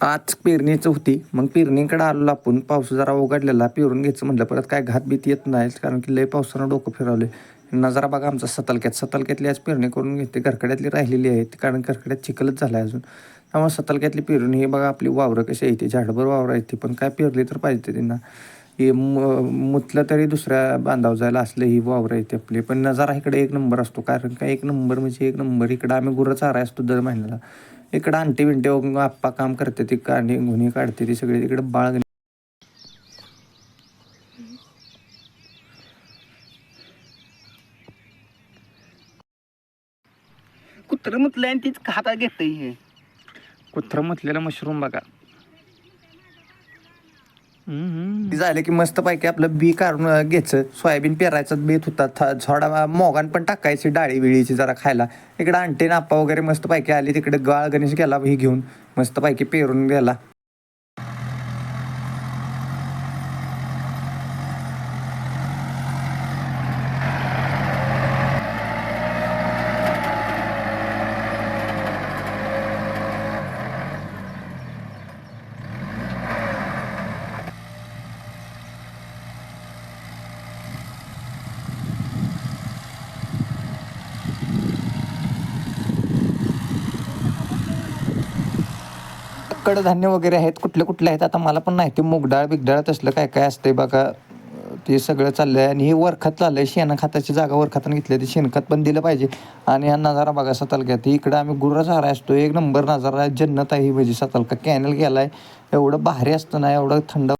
आज पेरणीच होती. मग पेरणीकडे आलो आपण पाऊस जरा उघडलेला पेरून घ्यायचं म्हटलं परत काय घात बीत येत नाही कारण की लय पावसानं डोकं फिरवले नजारा बघा आमचा सतलक्यात सतलक्यातली आज पेरणी करून घेते घरकड्यातली राहिलेली आहे कारण घरकड्यात चिखलच झाला आहे अजून. त्यामुळे सतलक्यातली पेरणी ही बघा आपली वावरं कशी आहे ती झाडभर वावरं आहे ती पण काय पेरली तर पाहिजे त्यांना. हे मुतलं तरी दुसऱ्या बांधाव जायला असलं ही वावरं आहे आपली पण नजारा इकडे एक नंबर असतो कारण का एक नंबर म्हणजे एक नंबर इकडं आम्ही गुरं चारा असतो दर महिन्याला. इकडं अंटी बिंटे आप्पा काम करते ती काढणी गुन्हे काढते ती सगळी तिकडे बाळ कुत्र मुतलंय आणि तीच हातात घेतय हे. कुत्र म्हटलेला मशरूम बघा. ती झालं की मस्त पैकी आपलं बी काढून घ्यायचं. सोयाबीन पेरायचं बेत होता थ- थोडा मोगान पण टाकायची डाळी बिळीची जरा खायला. इकडं आणते नाप्पा वगैरे मस्त पैकी आली तिकडे गाळ गणेश गेला ही घेऊन मस्त पैकी पेरून गेला. कडधान्य वगैरे आहेत कुठले कुठले आहेत? आता मला पण नाही ते मुगडाळ बिगडाळ तसलं काय काय असतंय बघा. ते सगळं चाललंय आणि हे वरखत चाललंय शेणखताची जागा वरखतानं घेतली ते शेणखत पण दिलं पाहिजे. आणि हा नजारा बघा सतलक्यात इकडं आम्ही गुरं चारा असतो एक नंबर नजारा जन्नत आहे म्हणजे सतलका. कॅनल गेलाय एवढं भारी असतं ना एवढं थंड